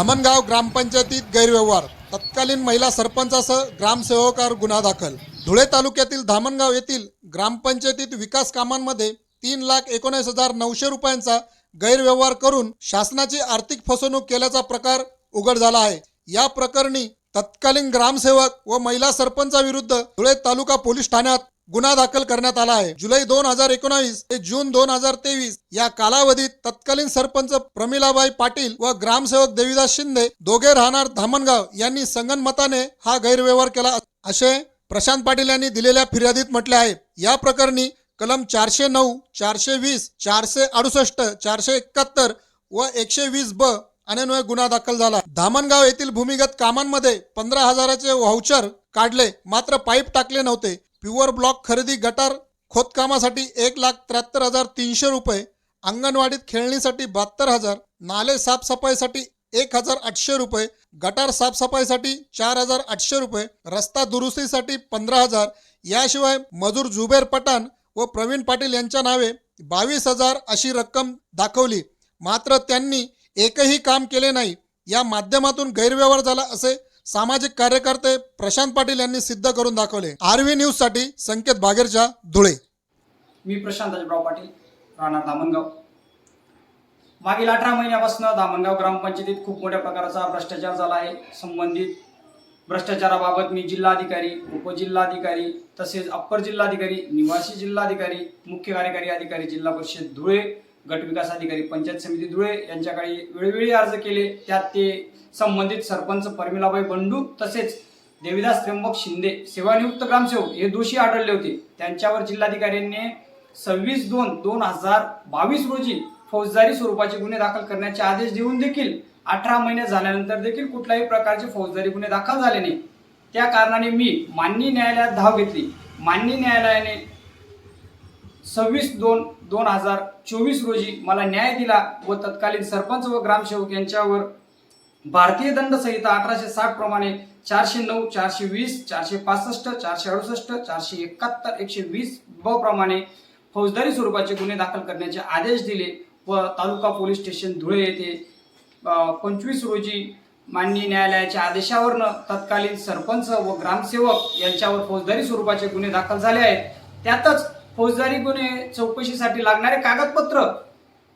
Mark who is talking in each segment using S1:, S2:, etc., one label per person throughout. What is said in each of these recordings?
S1: धामणगाव ग्रामपंचायतीत गैरव्यवहार. तत्कालीन महिला सरपंचासह ग्रामसेवकावर गुन्हा दाखल. धुळे तालुक्यातील धामणगाव येथील ग्रामपंचायतीत विकास कामांमध्ये तीन लाख एकोणीस हजार नऊशे रुपयांचा गैरव्यवहार करून शासनाची आर्थिक फसवणूक केल्याचा प्रकार उघड झाला आहे. या प्रकरणी तत्कालीन ग्रामसेवक व महिला सरपंचाविरुद्ध धुळे तालुका पोलीस ठाण्यात गुन्हा दाखल करण्यात आला आहे. जुलै दोन हजार एकोणावीस ते जून दोन हजार तेवीस या कालावधीत तत्कालीन सरपंच प्रमिलाबाई पाटील व ग्रामसेवक देवीदास शिंदे दोघे राहणार धामणगाव यांनी संगनमताने हा गैरव्यवहार केला असे प्रशांत पाटील यांनी दिलेल्या फिर्यादीत म्हटले आहे. या प्रकरणी कलम चारशे नऊ चारशे वीस चारशे अडुसष्ट चारशे एकाहत्तर व एकशे वीस ब अन्वये गुन्हा दाखल झाला. धामणगाव येथील भूमिगत कामांमध्ये पंधरा हजाराचे व्हाउचर काढले मात्र पाईप टाकले नव्हते. प्युअर ब्लॉक खरेदी गटार खोदकामासाठी एक लाख त्र्याहत्तर हजार तीनशे रुपये अंगणवाडीत खेळणीसाठी बहात्तर हजार नाले साफसफाईसाठी एक हजार आठशे रुपये गटार साफसफाईसाठी चार हजार आठशे रुपये रस्ता दुरुस्तीसाठी पंधरा हजार याशिवाय मजूर जुबेर पठाण व प्रवीण पाटील यांच्या नावे बावीस हजार अशी रक्कम दाखवली. मात्र त्यांनी एकही काम केले नाही. या माध्यमातून गैरव्यवहार झाला असे सामाजिक कार्यकर्ते प्रशांत पाटील यांनी सिद्ध करून दाखवले. आरव्ही न्यूजसाठी संकेत बागेरच्या धुळे.
S2: मी प्रशांत अजबराव पाटील राहणार धामणगाव मागील अठरा महिन्यापासून धामणगाव ग्रामपंचायतीत खूप मोठ्या प्रकारचा भ्रष्टाचार झाला आहे. संबंधित भ्रष्टाचाराबाबत मी जिल्हाधिकारी उपजिल्हाधिकारी तसेच अप्पर जिल्हाधिकारी निवासी जिल्हाधिकारी मुख्य कार्यकारी अधिकारी जिल्हा परिषद धुळे गट विकास अधिकारी पंचायत समिती धुळे यांच्याकडे वेळोवेळी अर्ज केले. त्यात ते संबंधित सरपंच परमिलाबाई बंडू तसेच देविदास त्र्यंबक शिंदे सेवानियुक्त ग्रामसेवक हे दोषी आढळले होते. त्यांच्यावर जिल्हाधिकाऱ्यांनी सव्वीस दोन दोन हजार बावीस रोजी फौजदारी स्वरूपाचे गुन्हे दाखल करण्याचे आदेश देऊन देखील अठरा महिने झाल्यानंतर देखील कुठल्याही प्रकारचे फौजदारी गुन्हे दाखल झाले नाही. त्या कारणाने मी मान्य न्यायालयात धाव घेतली. मान्य न्यायालयाने सव्वीस दोन दोन हजार चोवीस रोजी मला न्याय दिला व तत्कालीन सरपंच व ग्रामसेवक यांच्यावर भारतीय दंड संहिता अठराशे साठ प्रमाणे चारशे नऊ चारशे वीस चारशे पासष्ट चारशे अडुसष्ट चारशे एकाहत्तर एकशे वीस ब प्रमाणे फौजदारी स्वरूपाचे गुन्हे दाखल करण्याचे आदेश दिले व तालुका पोलीस स्टेशन धुळे येथे पंचवीस रोजी माननीय न्यायालयाच्या आदेशावरनं तत्कालीन सरपंच व ग्रामसेवक यांच्यावर फौजदारी स्वरूपाचे गुन्हे दाखल झाले आहेत. त्यातच फौजदारी गुन्हे चौकशीसाठी लागणारे कागदपत्र.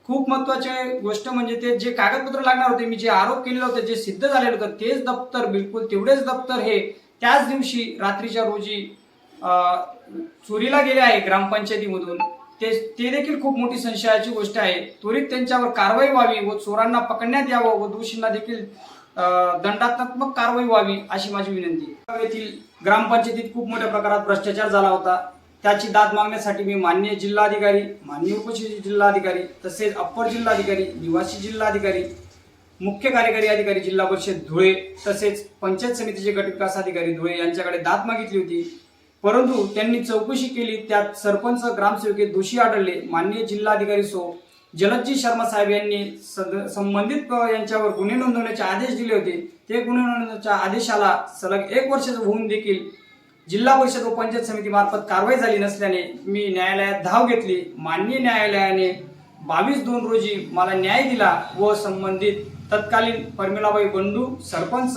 S2: खूप महत्त्वाचे गोष्ट म्हणजे ते जे कागदपत्र लागणार होते मी जे आरोप केलेले होते जे सिद्ध झालेलं होतं तेच दप्तर बिलकुल तेवढेच दप्तर हे त्याच दिवशी रात्रीच्या रोजी चोरीला गेले आहे ग्रामपंचायतीमधून. ते ते देखील खूप मोठी संशयाची गोष्ट आहे. त्वरित त्यांच्यावर कारवाई व्हावी व चोरांना पकडण्यात यावं व दोषींना देखील दंडात्मक कारवाई व्हावी अशी माझी विनंती येथील ग्रामपंचायतीत खूप मोठ्या प्रकारात भ्रष्टाचार झाला होता. त्याची दाद मागण्यासाठी मी मान्य जिल्हाधिकारी मान्य उप जिल्हाधिकारी तसेच अप्पर जिल्हाधिकारी निवासी जिल्हाधिकारी मुख्य कार्यकारी अधिकारी जिल्हा परिषद धुळे तसेच पंचायत समितीचे गटविकास अधिकारी धुळे यांच्याकडे दाद मागितली होती. परंतु त्यांनी चौकशी केली त्यात सरपंच ग्रामसेवके दोषी आढळले. माननीय जिल्हाधिकारी सो जलदजी शर्मा साहेब यांनी सद- संबंधित यांच्यावर गुन्हे नोंदवण्याचे आदेश दिले होते. ते गुन्हे नोंदवण्याच्या आदेशाला सलग एक वर्ष होऊन देखील जिल्हा परिषद व पंचायत समितीमार्फत कारवाई झाली नसल्याने मी न्यायालयात धाव घेतली. माननीय न्यायालयाने बावीस दोन रोजी मला न्याय दिला व संबंधित तत्कालीन परमिलाबाई बंडू सरपंच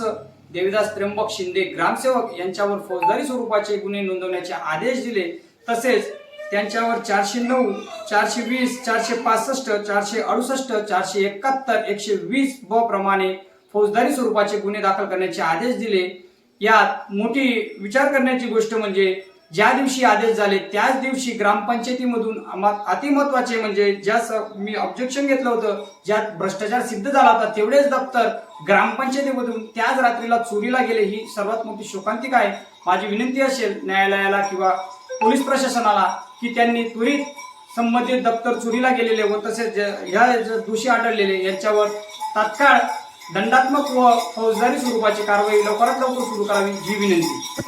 S2: देविदास त्र्यंबक शिंदे ग्रामसेवक यांच्यावर फौजदारी स्वरूपाचे गुन्हे नोंदवण्याचे आदेश दिले. तसेच त्यांच्यावर चारशे नऊ चारशे वीस चारशे पासष्ट चारशे अडुसष्ट चारशे एकाहत्तर एकशे वीस ब प्रमाणे फौजदारी स्वरूपाचे गुन्हे दाखल करण्याचे आदेश दिले. यात मोठी विचार करण्याची गोष्ट म्हणजे ज्या दिवशी आदेश झाले त्याच दिवशी ग्रामपंचायतीमधून अतिमहत्वाचे म्हणजे ज्या मी ऑब्जेक्शन घेतलं होतं ज्यात भ्रष्टाचार सिद्ध झाला होता तेवढेच दप्तर ग्रामपंचायतीमधून त्याच रात्रीला चोरीला गेले ही सर्वात मोठी शोकांतिका आहे. माझी विनंती असेल न्यायालयाला किंवा पोलीस प्रशासनाला की त्यांनी त्वरित संबंधित दप्तर चोरीला गेलेले व तसेच ह्या दोषी आढळलेले यांच्यावर तात्काळ दंडात्मक व फौजदारी स्वरूपाची कारवाई लवकरात लवकर सुरू करावी ही विनंती.